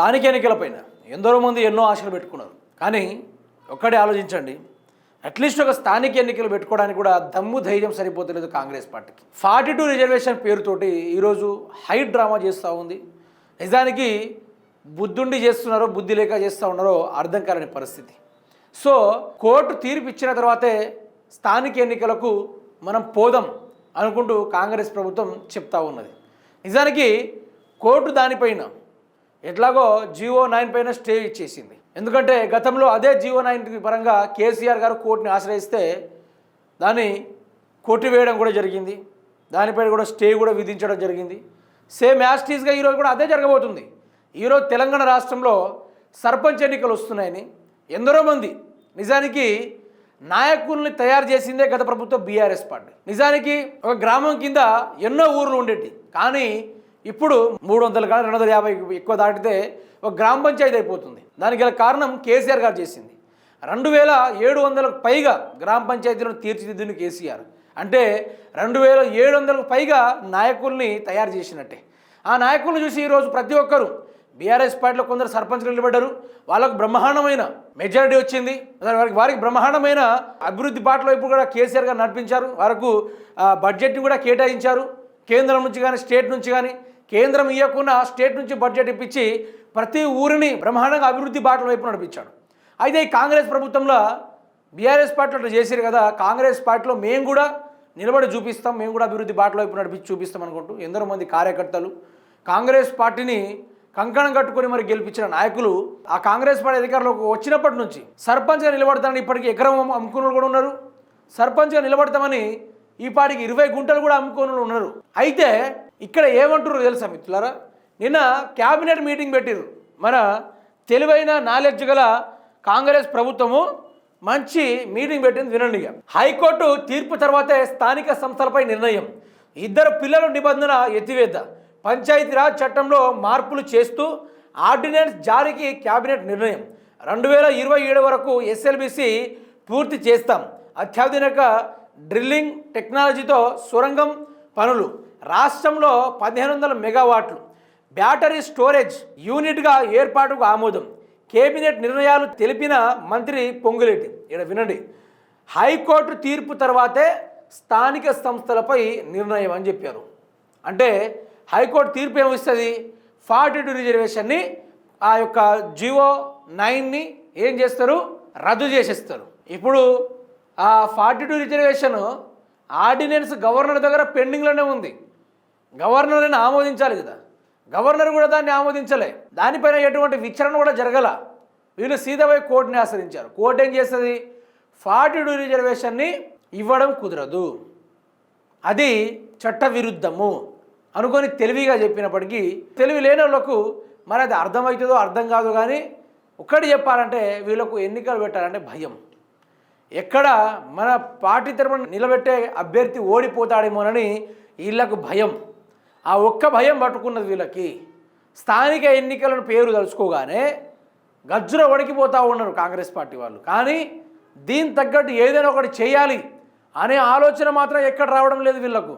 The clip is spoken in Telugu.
స్థానిక ఎన్నికలపైన ఎందరో మంది ఎన్నో ఆశలు పెట్టుకున్నారు. కానీ ఒక్కడే ఆలోచించండి. అట్లీస్ట్ ఒక స్థానిక ఎన్నికలు పెట్టుకోవడానికి కూడా దమ్ము ధైర్యం సరిపోతలేదు కాంగ్రెస్ పార్టీకి. ఫార్టీ టూ రిజర్వేషన్ పేరుతోటి ఈరోజు హై డ్రామా చేస్తూ ఉంది. నిజానికి బుద్ధుండి చేస్తున్నారో బుద్ధి లేక చేస్తూ ఉన్నారో అర్థం కాలని పరిస్థితి. సో కోర్టు తీర్పు ఇచ్చిన తర్వాతే స్థానిక ఎన్నికలకు మనం పోదాం అనుకుంటూ కాంగ్రెస్ ప్రభుత్వం చెప్తా ఉన్నది. నిజానికి కోర్టు దానిపైన ఎట్లాగో జియో నైన్ పైన స్టే ఇచ్చేసింది ఎందుకంటే గతంలో అదే జియో నైన్ పరంగా కేసీఆర్ గారు కోర్టుని ఆశ్రయిస్తే దాన్ని కొట్టివేయడం కూడా జరిగింది. దానిపైన కూడా స్టే కూడా విధించడం జరిగింది. సేమ్ యాస్టీస్గా ఈరోజు కూడా అదే జరగబోతుంది. ఈరోజు తెలంగాణ రాష్ట్రంలో సర్పంచ్ ఎన్నికలు వస్తున్నాయని ఎందరో మంది నిజానికి నాయకుల్ని తయారు చేసిందే గత ప్రభుత్వం బీఆర్ఎస్ పార్టీ. నిజానికి ఒక గ్రామం కింద ఎన్నో ఊర్లు ఉండేవి కానీ ఇప్పుడు మూడు వందలు కానీ రెండు వందల యాభై ఎక్కువ దాటితే ఒక గ్రామ పంచాయతీ అయిపోతుంది. దానికి గల కారణం కేసీఆర్ గారు చేసింది. రెండు వేల ఏడు వందలకు పైగా గ్రామ పంచాయతీలను తీర్చిదిద్దిన కేసీఆర్. అంటే రెండు వేల ఏడు వందలకు పైగా నాయకుల్ని తయారు చేసినట్టే. ఆ నాయకులను చూసి ఈరోజు ప్రతి ఒక్కరూ బీఆర్ఎస్ పార్టీలో కొందరు సర్పంచ్లు నిలబడ్డారు. వాళ్ళకు బ్రహ్మాండమైన మెజారిటీ వచ్చింది. వారికి వారికి బ్రహ్మాండమైన అభివృద్ధి బాటలో ఇప్పుడు కూడా కేసీఆర్ గారు నడిపించారు. వారికి బడ్జెట్ని కూడా కేటాయించారు. కేంద్రం నుంచి కానీ స్టేట్ నుంచి కానీ కేంద్రం ఇవ్వకుండా స్టేట్ నుంచి బడ్జెట్ ఇప్పించి ప్రతి ఊరిని బ్రహ్మాండంగా అభివృద్ధి బాటల వైపు నడిపించాడు. అయితే ఈ కాంగ్రెస్ ప్రభుత్వంలో బీఆర్ఎస్ పార్టీలో అట్లా చేశారు కదా కాంగ్రెస్ పార్టీలో మేము కూడా నిలబడి చూపిస్తాం మేము కూడా అభివృద్ధి బాటల వైపు నడిపించి చూపిస్తాం అనుకుంటూ ఎందరో మంది కార్యకర్తలు కాంగ్రెస్ పార్టీని కంకణం కట్టుకొని మరి గెలిపించిన నాయకులు ఆ కాంగ్రెస్ పార్టీ అధికారంలోకి వచ్చినప్పటి నుంచి సర్పంచ్గా నిలబడతానని ఇప్పటికీ ఎకరం అమ్ముకున్న కూడా ఉన్నారు. సర్పంచ్గా నిలబడతామని ఈ పాటికి ఇరవై గుంటలు కూడా అమ్ముకున్న వాళ్ళు ఉన్నారు. అయితే ఇక్కడ ఏమంటారు తెలుసా మిత్రులారా? నిన్న క్యాబినెట్ మీటింగ్ పెట్టిరు మన తెలివైన నాలెడ్జ్ గల కాంగ్రెస్ ప్రభుత్వము మంచి మీటింగ్ పెట్టింది వినండి ఇక. హైకోర్టు తీర్పు తర్వాతే స్థానిక సంస్థలపై నిర్ణయం. ఇద్దరు పిల్లల నిబంధన ఎత్తివేత. పంచాయతీరాజ్ చట్టంలో మార్పులు చేస్తూ ఆర్డినెన్స్ జారీకి క్యాబినెట్ నిర్ణయం. రెండు వేల ఇరవై ఏడు వరకు ఎస్ఎల్బిసి పూర్తి చేస్తాం. అత్యాధునిక డ్రిల్లింగ్ టెక్నాలజీతో సొరంగం పనులు. రాష్ట్రంలో పదిహేను వందల మెగావాట్లు. బ్యాటరీ స్టోరేజ్ యూనిట్గా ఏర్పాటుకు ఆమోదం. కేబినెట్ నిర్ణయాలు తెలిపిన మంత్రి పొంగులేటి. ఇక్కడ వినండి. హైకోర్టు తీర్పు తర్వాతే స్థానిక సంస్థలపై నిర్ణయం అని చెప్పారు. అంటే హైకోర్టు తీర్పు ఏమిస్తుంది? ఫార్టీ టూ రిజర్వేషన్ని ఆ యొక్క జియో నైన్ని ఏం చేస్తారు? రద్దు చేసేస్తారు. ఇప్పుడు ఆ forty two reservation ordinance governor దగ్గర పెండింగ్లోనే ఉంది. గవర్నర్ని ఆమోదించాలి కదా. గవర్నర్ కూడా దాన్ని ఆమోదించలే. దానిపైన ఎటువంటి విచారణ కూడా జరగల. వీళ్ళు సీదాపై కోర్టుని ఆశ్రయించారు. కోర్టు ఏం చేస్తుంది? ఫార్టీ టూ రిజర్వేషన్ని ఇవ్వడం కుదరదు. అది చట్టవిరుద్ధము అనుకొని తెలివిగా చెప్పినప్పటికీ తెలివి లేని వాళ్ళకు మరి అది అర్థమవుతుందో అర్థం కాదు కానీ ఒక్కటి చెప్పాలంటే వీళ్ళకు ఎన్నికలు పెట్టాలంటే భయం. ఎక్కడ మన పార్టీ తరపున నిలబెట్టే అభ్యర్థి ఓడిపోతాడేమోనని వీళ్ళకు భయం. ఆ ఒక్క భయం పట్టుకున్నది వీళ్ళకి. స్థానిక ఎన్నికలను పేరు తలుచుకోగానే గజ్జున వణికిపోతూ ఉన్నారు కాంగ్రెస్ పార్టీ వాళ్ళు. కానీ దీని తగ్గట్టు ఏదైనా ఒకటి చేయాలి అనే ఆలోచన మాత్రం ఎక్కడ రావడం లేదు వీళ్ళకు.